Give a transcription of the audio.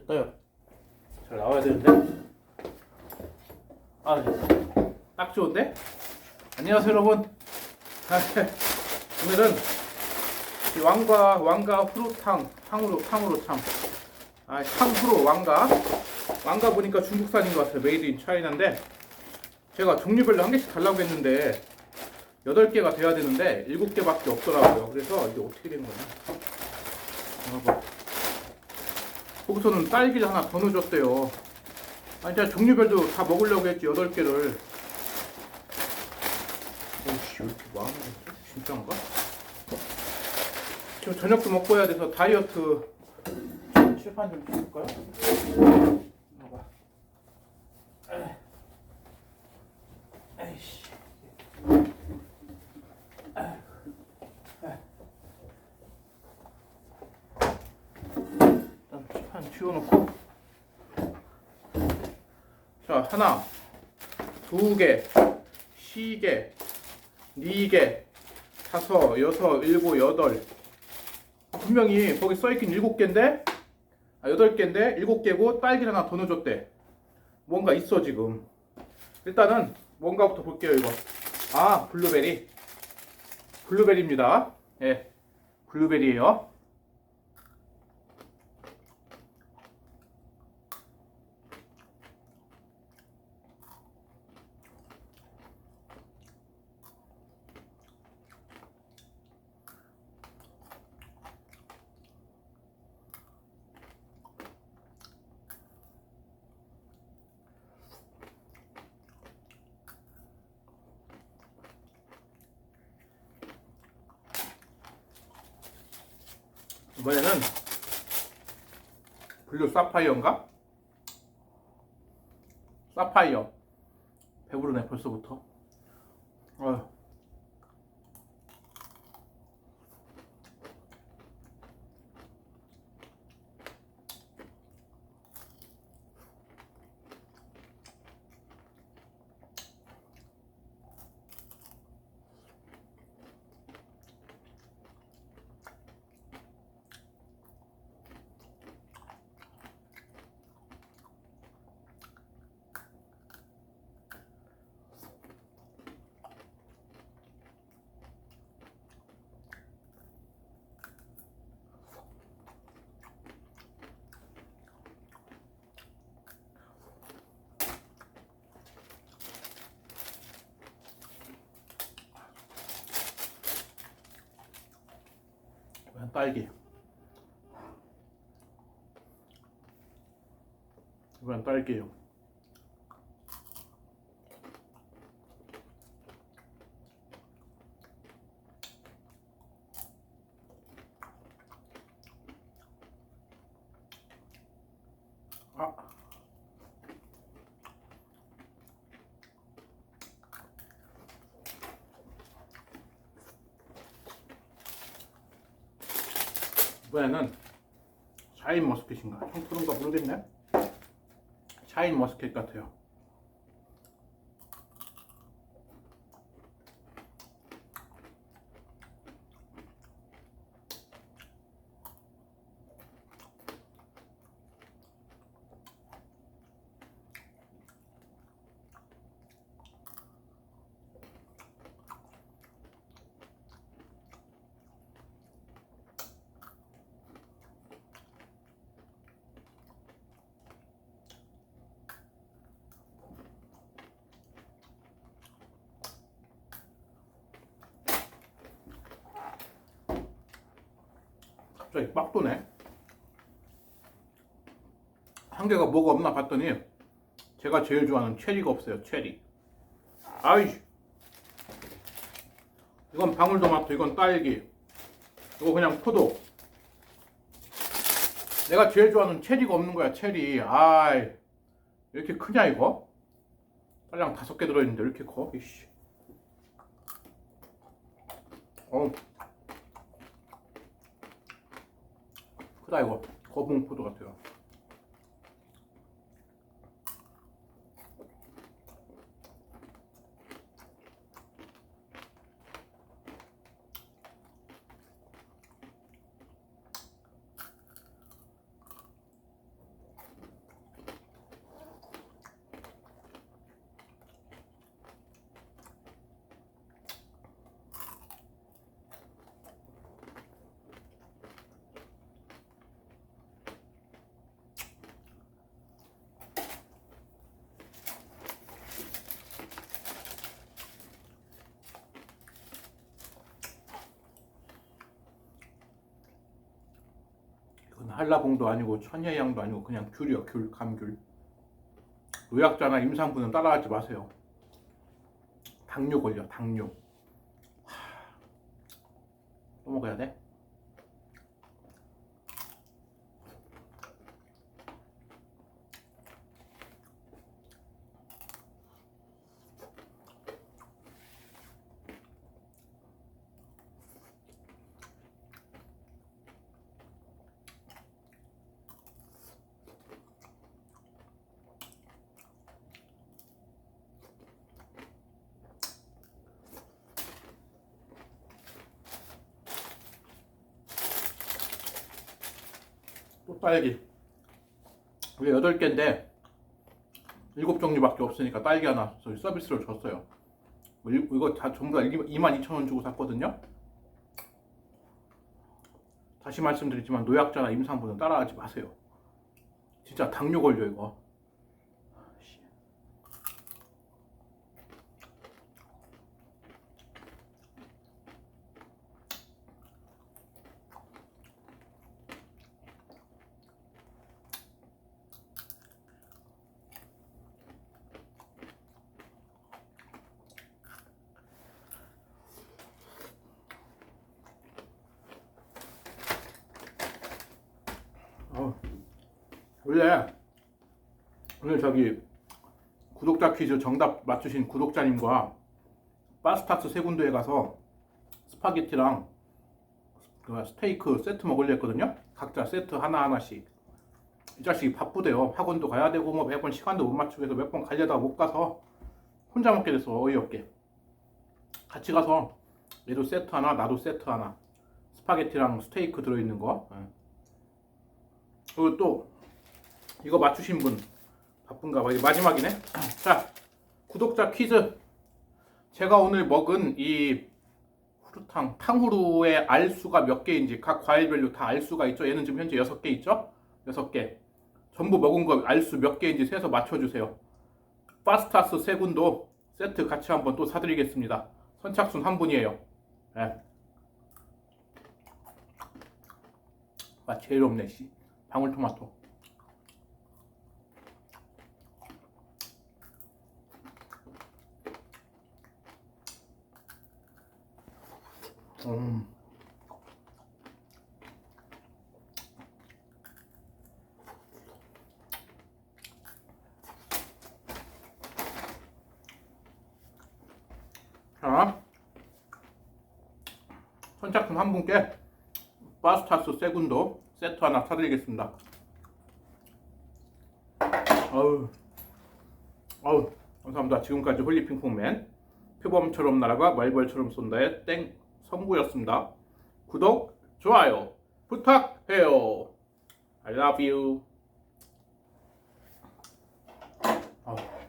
됐다요. 잘 나와야 되는데. 아, 됐다. 딱 좋은데? 안녕하세요, 여러분. 아, 오늘은 이 왕과 왕가 후루탕 탕으로 탕으로 참. 아, 탕후루 왕가. 왕가 보니까 중국산인 것 같아요. 메이드 인 차이나인데 제가 종류별로 한 개씩 달라고 했는데 8개가 돼야 되는데 7개밖에 없더라고요. 그래서 이게 어떻게 된 거냐? 봐봐. 거기서는 딸기를 하나 더 넣어줬대요. 아니, 제가 종류별도 다 먹으려고 했지, 8개를. 오씨, 왜 이렇게 많아? 진짜인가? 지금 저녁도 먹고 해야 돼서 다이어트 칠판 좀. 에이. 에이씨. 일단 칠판 치워놓고. 자 하나 두개 시개 네개 다섯 여섯 일곱 여덟. 분명히 거기 써있긴 일곱 개인데 아 여덟 개인데 일곱 개고 딸기를 하나 더 넣어줬대. 뭔가 있어 지금. 일단은 뭔가부터 볼게요 이거. 아 블루베리. 블루베리입니다. 예 블루베리예요 이번에는 블루 사파이어인가? 사파이어 배부르네 벌써부터 어휴. 딸기 이번엔 딸기예요 이번에는 샤인 머스켓인가? 형 푸른가 모르겠네. 샤인 머스켓 같아요. 갑자기 빡 도네. 한 개가 뭐가 없나 봤더니 제가 제일 좋아하는 체리가 없어요. 체리. 아이. 이건 방울토마토, 이건 딸기. 이거 그냥 포도. 내가 제일 좋아하는 체리가 없는 거야. 체리. 아이. 왜 이렇게 크냐 이거? 딸랑 다섯 개 들어있는데 왜 이렇게 커? 이씨. 어. 크다 이거 거봉 포도 같아요. 한라봉도 아니고 천혜향도 아니고 그냥 귤이요. 귤 감귤. 노약자나 임산부는 따라하지 마세요. 당뇨 걸려 당뇨. 하, 또 먹어야 돼? 또 딸기. 이게 8개인데 7종류밖에 없으니까 딸기 하나 저희 서비스로 줬어요. 뭐 이- 이거 다 전부 다 22,000원 주고 샀거든요. 다시 말씀드리지만 노약자나 임산부는 따라하지 마세요. 진짜 당뇨 걸려 이거 원래 오늘 저기 구독자 퀴즈 정답 맞추신 구독자님과 파스타스 세 군데에 가서 스파게티랑 그 스테이크 세트 먹으려 했거든요. 각자 세트 하나 하나씩. 이 자식이 바쁘대요. 학원도 가야 되고 뭐 매번 시간도 못 맞추고 해서 몇 번 가려다가 못 가서 혼자 먹게 됐어 어이없게. 같이 가서 얘도 세트 하나 나도 세트 하나 스파게티랑 스테이크 들어있는 거. 예. 그리고 또 이거 맞추신 분 바쁜가 봐. 이게 마지막이네. 자, 구독자 퀴즈. 제가 오늘 먹은 이 후루탕 탕후루의 알수가 몇 개인지 각 과일별로 다 알수가 있죠. 얘는 지금 현재 6개 있죠? 6개. 전부 먹은 거 알수 몇 개인지 세서 맞춰 주세요. 파스타스 세 분도 세트 같이 한번 또 사드리겠습니다. 선착순 한 분이에요. 예. 아, 제일 없네, 씨. 방울토마토. 음. 자, 선착순 한 분께 파스타스 세군도 세트 하나 사드리겠습니다. 아우, 아우, 감사합니다. 지금까지 홀리핑퐁맨 표범처럼 날아가 말벌처럼 쏜다의 땡 성구였습니다. 구독, 좋아요 부탁해요. I love you. 아우.